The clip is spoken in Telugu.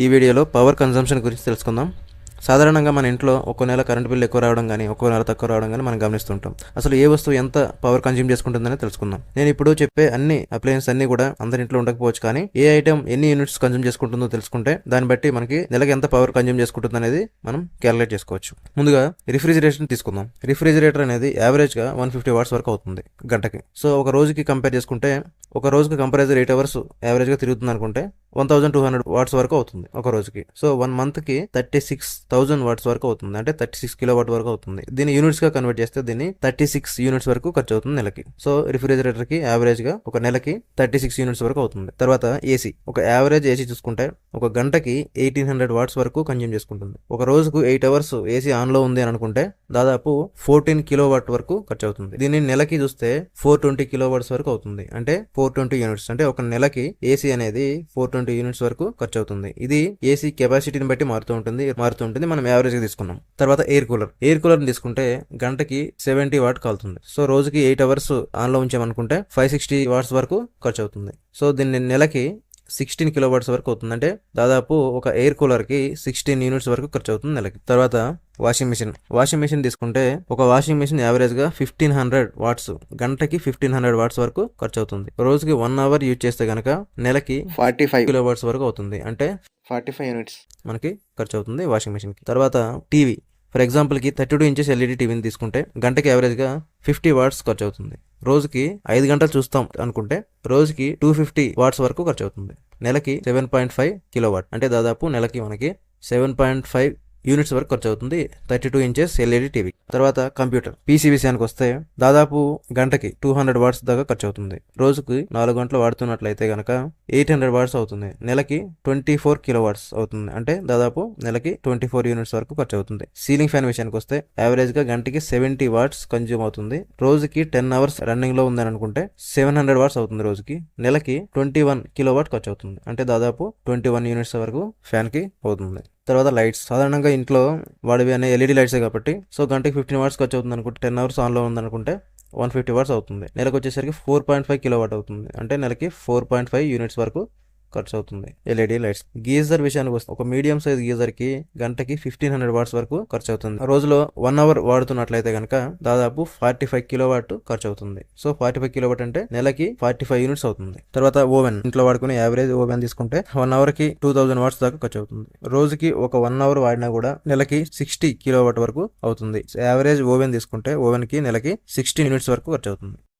ఈ వీడియోలో పవర్ కన్సంప్షన్ గురించి తెలుసుకుందాం. సాధారణంగా మన ఇంట్లో ఒక్కో నెల కరెంట్ బిల్ ఎక్కువ రావడం కానీ ఒక్కో నెల తక్కువ రావడం కానీ మనం గమనిస్తుంటాం. అసలు ఏ వస్తువు ఎంత పవర్ కన్జ్యూమ్ చేసుకుంటుందని తెలుసుకుందాం. నేను ఇప్పుడు చెప్పే అన్ని అప్లయన్స్ అన్ని కూడా అందరి ఇంట్లో ఉండకపోవచ్చు కానీ ఏ ఐటమ్ ఎన్ని యూనిట్స్ కన్జ్యూమ్ చేసుకుంటుందో తెలుసుకుంటే దాన్ని బట్టి మనకి నెలకి ఎంత పవర్ కన్జ్యూమ్ చేసుకుంటుంది అనేది మనం క్యాలిక్యులేట్ చేసుకోవచ్చు. ముందుగా రిఫ్రిజిరేషన్ తీసుకుందాం. రిఫ్రిజిరేటర్ అనేది యావరేజ్గా వన్ ఫిఫ్టీ వాట్స్ వరకు అవుతుంది గంటకి. సో ఒక రోజుకి కంపేర్ చేసుకుంటే ఒక రోజుకి కంపేరైజర్ ఎయిట్ అవర్స్ యావరేజ్గా తిరుగుతుంది అనుకుంటే one thousand two hundred watts వరకు అవుతుంది ఒక రోజుకి. సో వన్ మంత్కి థర్టీ సిక్స్ థౌసండ్ వాట్స్ వరకు అవుతుంది. అంటే థర్టీ సిక్స్ కిలో వాట్ వరకు అవుతుంది. దీన్ని యూనిట్స్గా కన్వర్ట్ చేస్తే దీన్ని థర్టీ సిక్స్ యూనిట్స్ వరకు ఖర్చు అవుతుంది నెలకి. సో రిఫ్రిజిరేటర్కి యావరేజ్గా ఒక నెలకి థర్టీ సిక్స్ యూనిట్స్ వరకు అవుతుంది. తర్వాత ఏసీ. ఒక యావరేజ్ ఏసీ చూసుకుంటే ఒక గంటకి ఎయిటీన్ హండ్రెడ్ వాట్స్ వరకు కన్జ్యూమ్ చేసుకుంటుంది. ఒక రోజుకు ఎయిట్ అవర్స్ ఏసీ ఆన్లో ఉంది అని అనుకుంటే దాదాపు ఫోర్టీన్ కిలో వాట్ వరకు ఖర్చు అవుతుంది దీన్ని నెలకి చూస్తే ఫోర్ ట్వంటీ కిలో వాట్స్ వరకు అవుతుంది. అంటే ఫోర్ ట్వంటీ యూనిట్స్. అంటే ఒక నెలకి ఏసీ అనేది ఫోర్ ట్వంటీ యూనిట్స్ వరకు ఖర్చు అవుతుంది ఇది ఏసీ కెపాసిటీని బట్టి మారుతూ ఉంటుంది మారుతూ ఉంటుంది. మనం యావరేజ్గా తీసుకున్నాం. తర్వాత ఎయిర్ కూలర్. ఎయిర్ కూలర్ తీసుకుంటే గంటకి సెవెంటీ వాట్ కాలుతుంది. సో రోజుకి ఎయిట్ అవర్స్ ఆన్లో ఉంచామనుకుంటే ఫైవ్ సిక్స్టీ వాట్స్ వరకు ఖర్చు అవుతుంది సో దీన్ని నెలకి సిక్స్టీన్ కిలో వాట్స్ వరకు అవుతుంది. అంటే దాదాపు ఒక ఎయిర్ కూలర్కి సిక్స్టీన్ యూనిట్స్ వరకు ఖర్చు అవుతుంది నెలకి. తర్వాత వాషింగ్ మిషన్. వాషింగ్ మిషన్ తీసుకుంటే ఒక వాషింగ్ మిషన్ యావరేజ్గా ఫిఫ్టీన్ హండ్రెడ్ వాట్స్ గంటకి ఫిఫ్టీన్ హండ్రెడ్ వాట్స్ వరకు ఖర్చు అవుతుంది రోజుకి వన్ అవర్ యూజ్ చేస్తే గనక నెలకి ఫార్టీ ఫైవ్ కిలో వాట్స్ వరకు అవుతుంది. అంటే ఫార్టీ ఫైవ్ యూనిట్స్. మనకి ఖర్చు అవుతుంది వాషింగ్ మిషన్కి తర్వాత టీవీ. ఫర్ ఎగ్జాంపుల్కి థర్టీ టూ ఇంచెస్ ఎల్ఈడి టీవీని తీసుకుంటే గంటకి యావరేజ్గా ఫిఫ్టీ వాట్స్ ఖర్చు అవుతుంది రోజుకి ఐదు గంటలు చూస్తాం అనుకుంటే రోజుకి టూ ఫిఫ్టీ వాట్స్ వరకు ఖర్చు అవుతుంది నెలకి seven point five kilo watt అంటే దాదాపు నెలకి మనకి సెవెన్ పాయింట్ ఫైవ్ యూనిట్స్ వరకు ఖర్చు అవుతుంది thirty two inches LED TV తర్వాత కంప్యూటర్. పీసీ విషయానికి వస్తే దాదాపు గంటకి టూ హండ్రెడ్ వాట్స్ దాకా ఖర్చు అవుతుంది రోజుకి నాలుగు గంటలు వాడుతున్నట్లయితే కనుక ఎయిట్ హండ్రెడ్ వాట్స్ అవుతుంది. నెలకి ట్వంటీ ఫోర్ కిలో వాట్స్ అవుతుంది. అంటే దాదాపు నెలకి ట్వంటీ ఫోర్ యూనిట్స్ వరకు ఖర్చు అవుతుంది సీలింగ్ ఫ్యాన్ విషయానికి వస్తే యావరేజ్గా గంటకి సెవెంటీ వాట్స్ కన్జ్యూమ్ అవుతుంది. రోజుకి టెన్ అవర్స్ రన్నింగ్లో ఉందని అనుకుంటే సెవెన్ హండ్రెడ్ వాట్స్ అవుతుంది రోజుకి. నెలకి ట్వంటీ వన్ కిలో వాట్ ఖర్చు అవుతుంది అంటే దాదాపు ట్వంటీ వన్ యూనిట్స్ వరకు ఫ్యాన్కి అవుతుంది. తర్వాత లైట్స్. సాధారణంగా ఇంట్లో వాడివి అనే ఎల్ఈడి లైట్సే కాబట్టి సో గంటకి ఫిఫ్టీన్ వాట్స్ ఖర్చు అవుతుంది అనుకుంటే టెన్ అవర్స్ ఆన్లో ఉందనుకుంటే వన్ ఫిఫ్టీ వాట్స్ అవుతుంది. నెలకు వచ్చేసరికి four point five kilo watt అవుతుంది. అంటే నెలకి ఫోర్ పాయింట్ ఫైవ్ యూనిట్స్ వరకు ఖర్చు అవుతుంది ఎల్ఈడి లైట్స్. గీజర్ విషయానికి వస్తే ఒక మీడియం సైజ్ గీజర్కి గంటకి ఫిఫ్టీన్ హండ్రెడ్ వాట్స్ వరకు ఖర్చు అవుతుంది రోజులో వన్ అవర్ వాడుతున్నట్లయితే కనుక దాదాపు ఫార్టీ ఫైవ్ కిలో వాట్ ఖర్చు అవుతుంది so forty five kilo watt అంటే నెలకి ఫార్టీ ఫైవ్ యూనిట్స్ అవుతుంది. తర్వాత ఓవెన్. ఇంట్లో వాడుకునే యావరేజ్ ఓవెన్ తీసుకుంటే వన్ అవర్కి టూ థౌసండ్ వాట్స్ దాకా ఖర్చు అవుతుంది రోజుకి ఒక వన్ అవర్ వాడినా కూడా నెలకి సిక్స్టీ కిలో వాట్ వరకు అవుతుంది. యావరేజ్ ఓవెన్ తీసుకుంటే ఓవెన్కి నెలకి సిక్స్టీ యూనిట్స్ వరకు ఖర్చు అవుతుంది